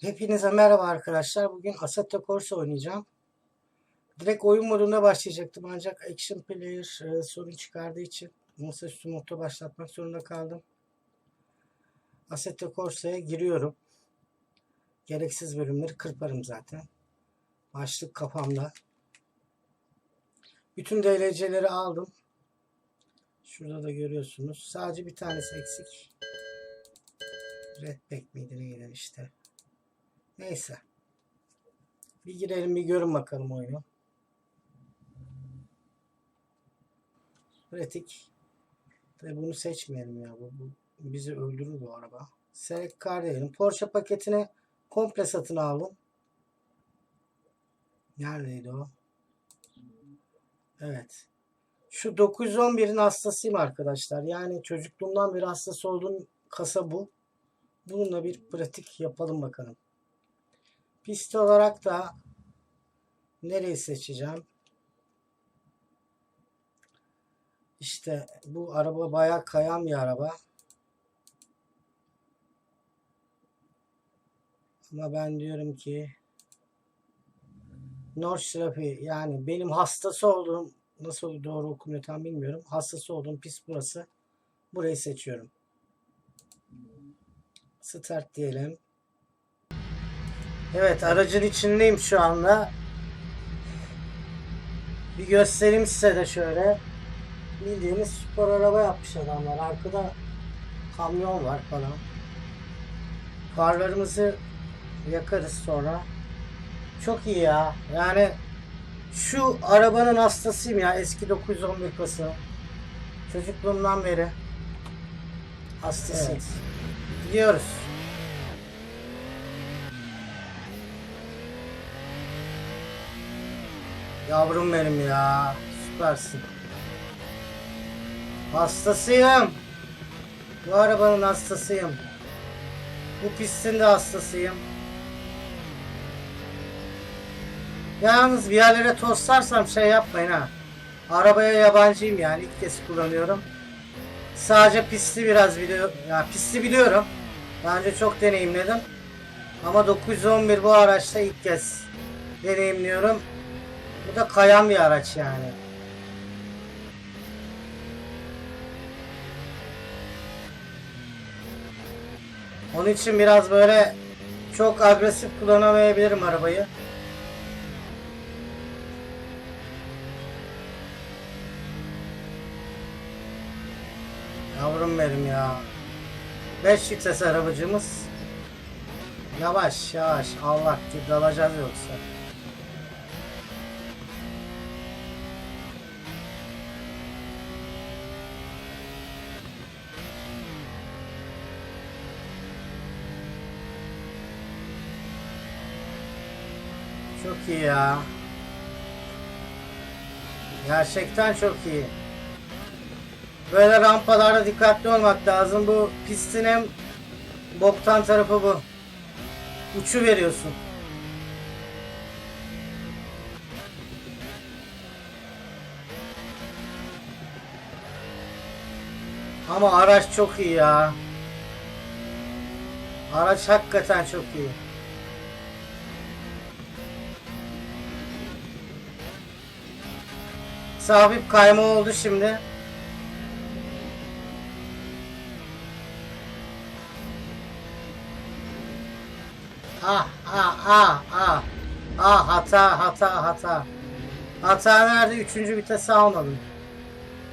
Hepinize merhaba arkadaşlar. Bugün Assetto Corsa oynayacağım. Direkt oyun modunda başlayacaktım ancak Action Player e, sorun çıkardığı için masaüstü modda başlatmak zorunda kaldım. Assetto Corsa'ya giriyorum. Gereksiz bölümleri kırparım zaten. Başlık kafamda. Bütün DLC'leri aldım. Şurada da görüyorsunuz. Sadece bir tanesi eksik. Redback miydi neydi işte. Neyse. Bir girelim bir görün bakalım oyunu. Pratik. Tabii bunu seçmeyelim ya. Bu, bu bizi öldürür bu araba. Select Car diyelim. Porsche paketini komple satın aldım. Neredeydi o? Evet. Şu 911'in hastasıyım arkadaşlar. Yani çocukluğumdan beri hastası olduğum kasa bu. Bununla bir pratik yapalım bakalım. Pist olarak da nereyi seçeceğim? İşte bu araba bayağı kayan bir araba. Ama ben diyorum ki Nordschleife yani benim hastası olduğum nasıl doğru okunuyor tam bilmiyorum. Hastası olduğum pist burası. Burayı seçiyorum. Start diyelim. Evet aracın içindeyim şu anda. Bir göstereyim size de şöyle. Bildiğiniz spor araba yapmış adamlar. Arkada kamyon var falan. Farlarımızı yakarız sonra. Çok iyi ya. Yani şu arabanın hastasıyım ya. Eski 911 kasa. Çocukluğumdan beri hastasıyım. Gidiyoruz. Yavrum benim ya. Süpersin. Hastasıyım. Bu arabanın hastasıyım. Bu pistin de hastasıyım. Yalnız bir yerlere toslarsam şey yapmayın ha. Arabaya yabancıyım yani ilk kez kullanıyorum. Sadece pisti biraz biliyorum. Ya pisti biliyorum. Daha önce çok deneyimledim. Ama 911 bu araçta ilk kez deneyimliyorum. Bu da kayan bir araç yani. Onun için biraz böyle çok agresif kullanamayabilirim arabayı. Yavrum benim ya. 5 vites arabacımız. Yavaş yavaş Allah ki dalacağız yoksa. Çok iyi ya. Gerçekten çok iyi. Böyle rampalarda dikkatli olmak lazım. Bu pistin en boktan tarafı bu. Uçu veriyorsun. Ama araç çok iyi ya. Araç hakikaten çok iyi. Sabit kayma oldu şimdi. Ah ah ah ah. Ah hata hata hata. Hata nerede? Üçüncü vitesi almadım.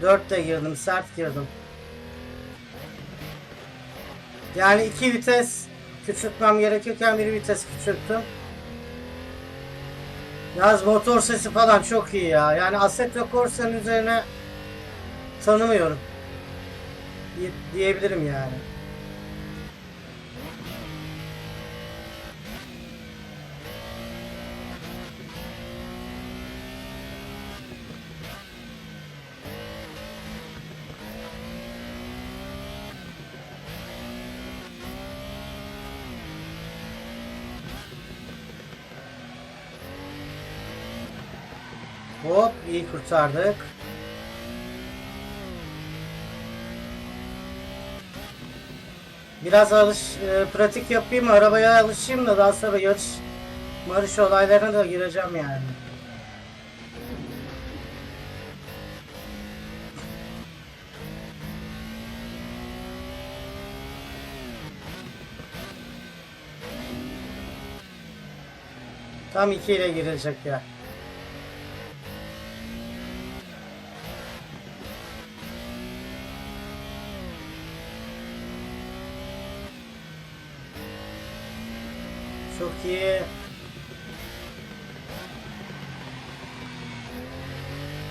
Dörtte girdim. Sert girdim. Yani iki vites küçültmem gerekirken bir vites küçülttüm. Yalnız motor sesi falan çok iyi ya. Yani Assetto Corsa'nın üzerine tanımıyorum. Diye- Diyebilirim yani. Hop iyi kurtardık. Biraz alış, e, pratik yapayım, arabaya alışayım da daha sonra yarış, marış olaylarına da gireceğim yani. Tam 2 ile girecek ya.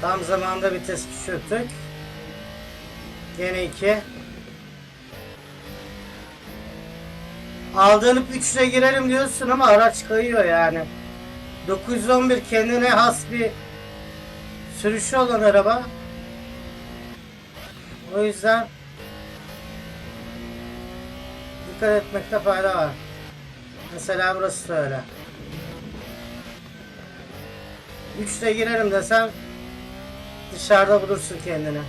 Tam zamanda vites düşürttük. Gene 2. Aldığınıp 3 ile girelim diyorsun ama araç kayıyor yani. 911 kendine has bir sürüşü olan araba. O yüzden dikkat etmekte fayda var. Mesela burası da öyle. 3'te girerim desem dışarıda bulursun kendini.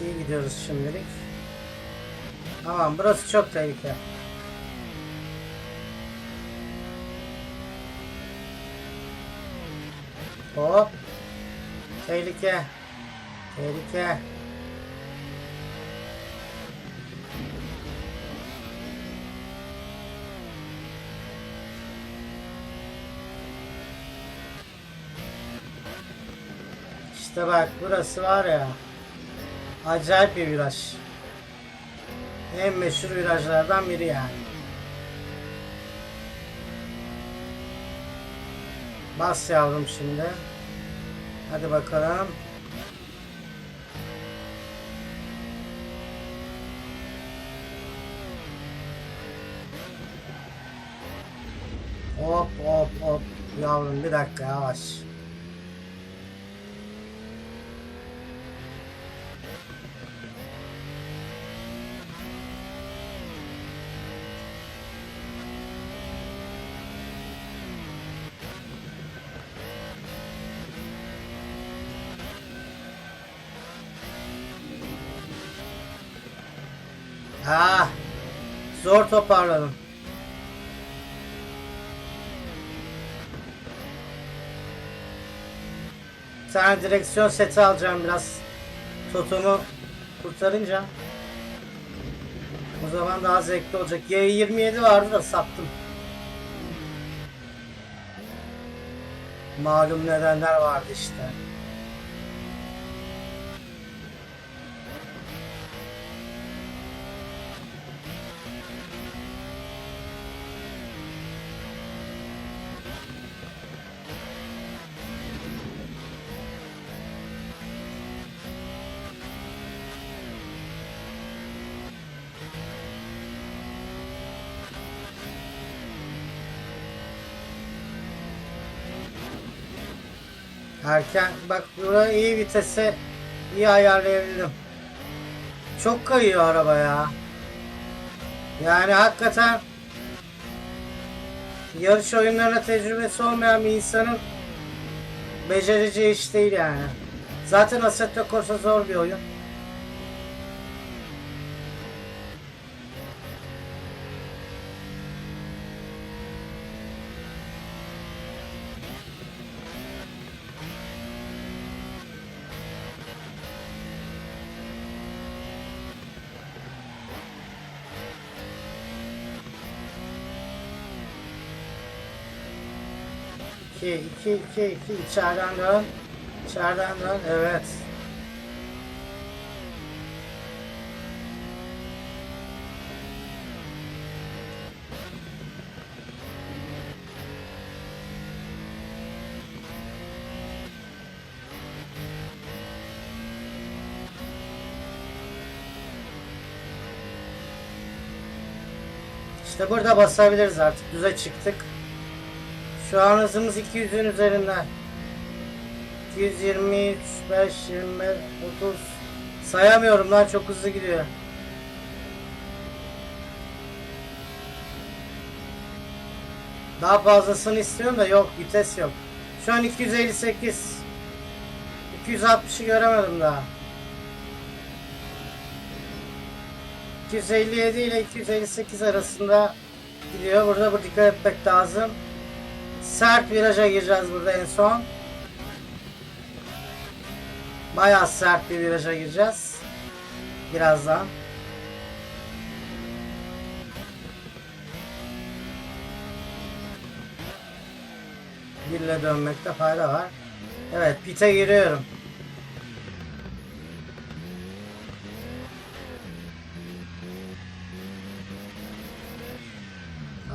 İyi gidiyoruz şimdilik. Tamam burası çok tehlike. Hop. Tehlike. Tehlike. İşte bak burası var ya. Acayip bir viraj. En meşhur virajlardan biri yani. Bas yavrum şimdi. Hadi bakalım. Hop hop hop. Yavrum bir dakika yavaş. Ah, zor toparladım. Bir tane direksiyon seti alacağım biraz. Totomu kurtarınca. O zaman daha zevkli olacak. Y27 vardı da sattım. Malum nedenler vardı işte. Erken bak buraya iyi vitese iyi ayarlayabildim. Çok kayıyor araba ya. Yani hakikaten yarış oyunlarına tecrübesi olmayan bir insanın becereceği iş değil yani. Zaten Assetto Corsa zor bir oyun. 2, 2, 2, 2. İçeriden dön. İçeriden dön. Evet. İşte burada basabiliriz artık. Düze çıktık. Şu an hızımız 200'ün üzerinde. 223, 5, 20, 30. Sayamıyorum lan çok hızlı gidiyor. Daha fazlasını istiyorum da yok vites yok. Şu an 258. 260'ı göremedim daha. 257 ile 258 arasında gidiyor. Burada bu dikkat etmek lazım. Sert viraja gireceğiz burada en son. Bayağı sert bir viraja gireceğiz. Birazdan. Birle dönmekte fayda var. Evet pite giriyorum.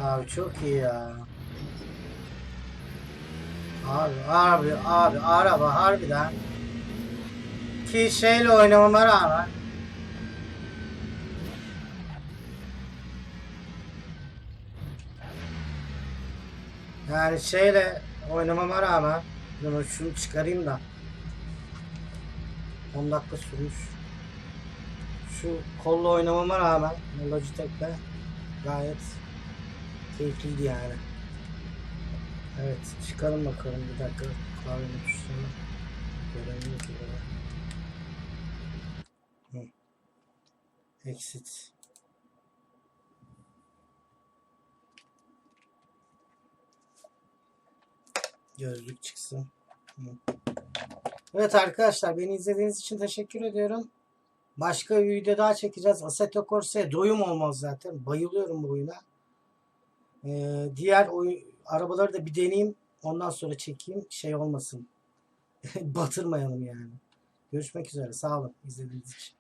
Abi çok iyi ya. Abi abi abi araba harbiden. Ki şeyle oynamama rağmen. Yani şeyle oynamama rağmen bunu şunu çıkarayım da. 10 dakika sürmüş. Şu kolla oynamama rağmen Logitech'le gayet keyifliydi yani evet çıkalım bakalım bir dakika klavyenin tuşlarını görelim Hı. exit Gözlük çıksın. Evet arkadaşlar beni izlediğiniz için teşekkür ediyorum. Başka bir video daha çekeceğiz. Assetto Corsa'ya doyum olmaz zaten. Bayılıyorum bu oyuna. Ee, diğer oyun, arabaları da bir deneyeyim. Ondan sonra çekeyim. Şey olmasın. Batırmayalım yani. Görüşmek üzere. Sağ olun izlediğiniz için.